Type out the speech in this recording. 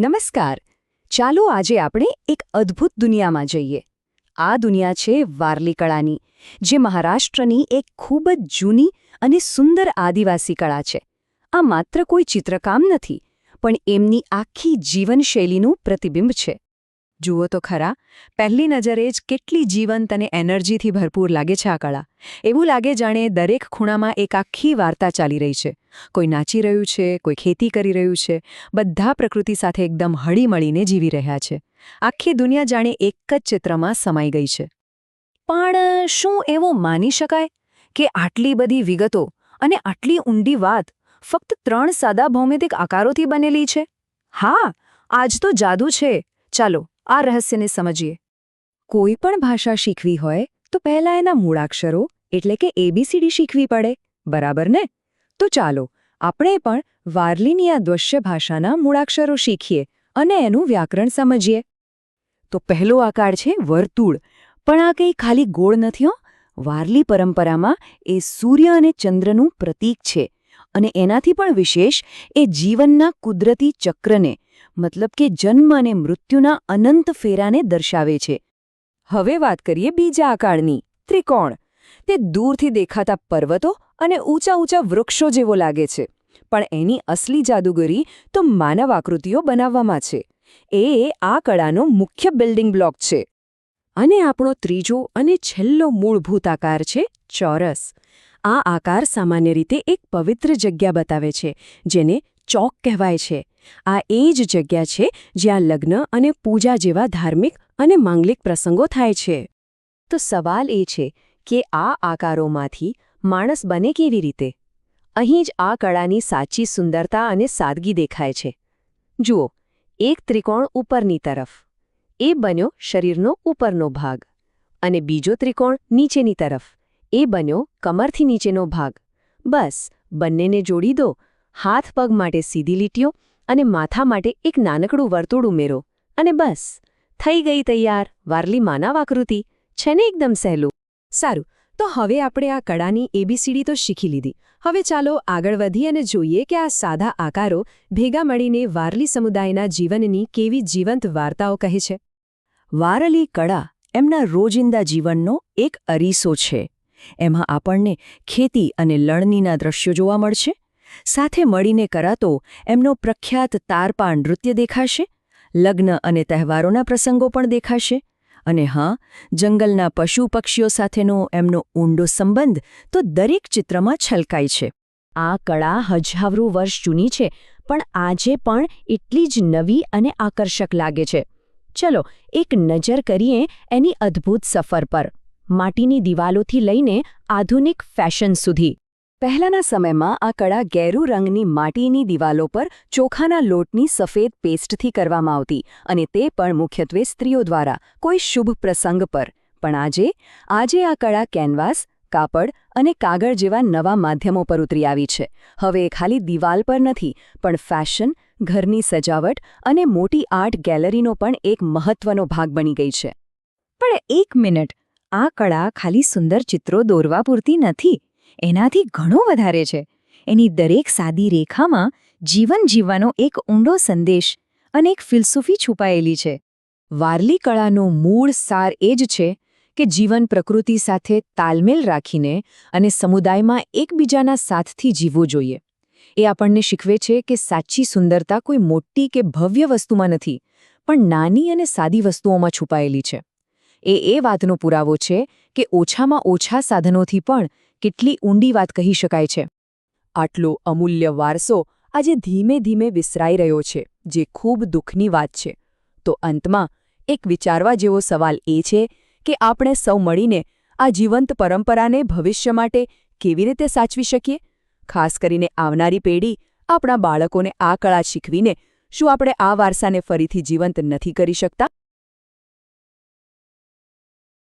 નમસ્કાર. ચાલો આજે આપણે એક અદ્ભુત દુનિયામાં જઈએ. આ દુનિયા છે વારલી કળાની, જે મહારાષ્ટ્રની એક ખૂબ જ જૂની અને સુંદર આદિવાસી કળા છે. આ માત્ર કોઈ ચિત્રકામ નથી, પણ એમની આખી જીવનશૈલીનું પ્રતિબિંબ છે. જુઓ તો ખરા, પહેલી નજરે જ કેટલી જીવંત અને એનર્જીથી ભરપૂર લાગે છે આ કળા. એવું લાગે જાણે દરેક ખૂણામાં એક આખી વાર્તા ચાલી રહી છે. કોઈ નાચી રહ્યું છે, કોઈ ખેતી કરી રહ્યું છે, બધા પ્રકૃતિ સાથે એકદમ હળીમળીને જીવી રહ્યા છે. આખી દુનિયા જાણે એક જ ચિત્રમાં સમાઈ ગઈ છે. પણ શું એવું માની શકાય કે આટલી બધી વિગતો અને આટલી ઊંડી વાત ફક્ત ત્રણ સાદા ભૌમિતિક આકારોથી બનેલી છે? હા, આજ તો જાદુ છે. ચાલો આ રહસ્યને સમજીએ. કોઈ પણ ભાષા શીખવી હોય, તો પહેલા એના મૂળાક્ષરો, એટલે કે એબીસીડી શીખવી પડે. બરાબર ને? તો ચાલો, આપણે પણ વારલીની આ દ્વશ્ય ભાષાના મૂળાક્ષરો શીખીએ અને એનું વ્યાકરણ સમજીએ. તો પહેલો આકાર છે વર્તુળ. પણ આ કંઈ ખાલી ગોળ નથી હો. વારલી પરંપરામાં એ સૂર્ય અને ચંદ્રનું પ્રતીક છે. અને એનાથી પણ વિશેષ, એ જીવનના કુદરતી ચક્રને મતલબ કે જન્મ અને મૃત્યુના અનંત ફેરાને દર્શાવે છે. હવે વાત કરીએ બીજા આકારની, ત્રિકોણ. તે દૂરથી દેખાતા પર્વતો અને ઊંચા ઊંચા વૃક્ષો જેવો લાગે છે. પણ એની અસલી જાદુગરી તો માનવ આકૃતિઓ બનાવવામાં છે. એ આ કળાનો મુખ્ય બિલ્ડિંગ બ્લોક છે. અને આપણો ત્રીજો અને છેલ્લો મૂળભૂત આકાર છે ચોરસ. આ આકાર સામાન્ય રીતે એક પવિત્ર જગ્યા બતાવે છે, જેને ચોક કહેવાય છે. આ એ જ જગ્યા છે જ્યાં લગ્ન અને પૂજા જેવા ધાર્મિક અને માંગલિક પ્રસંગો થાય છે. તો સવાલ એ છે કે આ આકારોમાંથી માણસ બને કેવી રીતે? અહીં જ આ કળાની સાચી સુંદરતા અને સાદગી દેખાય છે. જુઓ, એક ત્રિકોણ ઉપરની તરફ. એ બન્યો શરીરનો ઉપરનો ભાગ અને બીજો ત્રિકોણ નીચેની તરફ. એ બન્યો કમરથી નીચેનો ભાગ. બસ, બંનેને જોડી દો હાથ પગ માટે સીધી લીટીઓ અને માથા માટે એક નાનકડું વર્તુળ ઉમેરો અને બસ, થઈ ગઈ તૈયાર. વારલી માનવ આકૃતિ છે ને એકદમ સહેલું. સારું, તો હવે આપણે આ કળાની એબીસીડી તો શીખી લીધી. હવે ચાલો આગળ વધી અને જોઈએ કે આ સાદા આકારો ભેગા મળીને વારલી સમુદાયના જીવનની કેવી જીવંત વાર્તાઓ કહે છે. વારલી કળા એમના રોજિંદા જીવનનો એક અરીસો છે. એમાં આપણને ખેતી અને લણણીના દ્રશ્યો જોવા મળશે સાથે મળીને કરાતો એમનો પ્રખ્યાત તારપા નૃત્ય દેખાશે, લગ્ન અને તહેવારોના પ્રસંગો પણ દેખાશે અને હા, જંગલના પશુ પક્ષીઓ સાથેનો એમનો ઊંડો સંબંધ તો દરેક ચિત્રમાં છલકાય છે. આ કળા હજારો વર્ષ જૂની છે, પણ આજે પણ એટલી જ નવી અને આકર્ષક લાગે છે. ચલો એક નજર કરીએ એની અદ્ભુત સફર પર, માટીની દિવાલોથી લઈને આધુનિક ફેશન સુધી. પહેલાના સમયમાં આ કળા ગેરુ રંગની માટીની દિવાલો પર ચોખાના લોટની સફેદ પેસ્ટથી કરવામાં આવતી અને તે પણ મુખ્યત્વે સ્ત્રીઓ દ્વારા, કોઈ શુભ પ્રસંગ પર. પણ આજે આજે આ કળા કેનવાસ, કાપડ અને કાગળ જેવા નવા માધ્યમો પર ઉતરી આવી છે. હવે ખાલી દિવાલ પર નથી, પણ ફેશન, ઘરની સજાવટ અને મોટી આર્ટ ગેલેરીનો પણ એક મહત્વનો ભાગ બની ગઈ છે. પણ એક મિનિટ, આ કળા ખાલી સુંદર ચિત્રો દોરવા પૂરતી નથી. એનાથી ઘણો વધારે છે. એની દરેક સાદી રેખામાં જીવન જીવવાનો એક ઊંડો સંદેશ અને એક ફિલસૂફી છુપાયેલી છે. વારલી કળાનો મૂળ સાર એ જ છે કે જીવન પ્રકૃતિ સાથે તાલમેલ રાખીને અને સમુદાયમાં એકબીજાના સાથથી જીવવું જોઈએ. એ આપણને શીખવે છે કે સાચી સુંદરતા કોઈ મોટી કે ભવ્ય વસ્તુમાં નથી, પણ નાની અને સાદી વસ્તુઓમાં છુપાયેલી છે. એ એ વાતનો પુરાવો છે કે ઓછામાં ઓછા સાધનોથી પણ કેટલી ઊંડી વાત કહી શકાય છે. આટલો અમૂલ્ય વારસો આજે ધીમે ધીમે વિસરાઈ રહ્યો છે, જે ખૂબ દુઃખની વાત છે. તો અંતમાં, એક વિચારવા જેવો સવાલ એ છે કે આપણે સૌ મળીને આ જીવંત પરંપરાને ભવિષ્ય માટે કેવી રીતે સાચવી શકીએ? ખાસ કરીને આવનારી પેઢી આપણા બાળકોને આ કળા શીખવીને શું આપણે આ વારસાને ફરીથી જીવંત નથી કરી શકતા?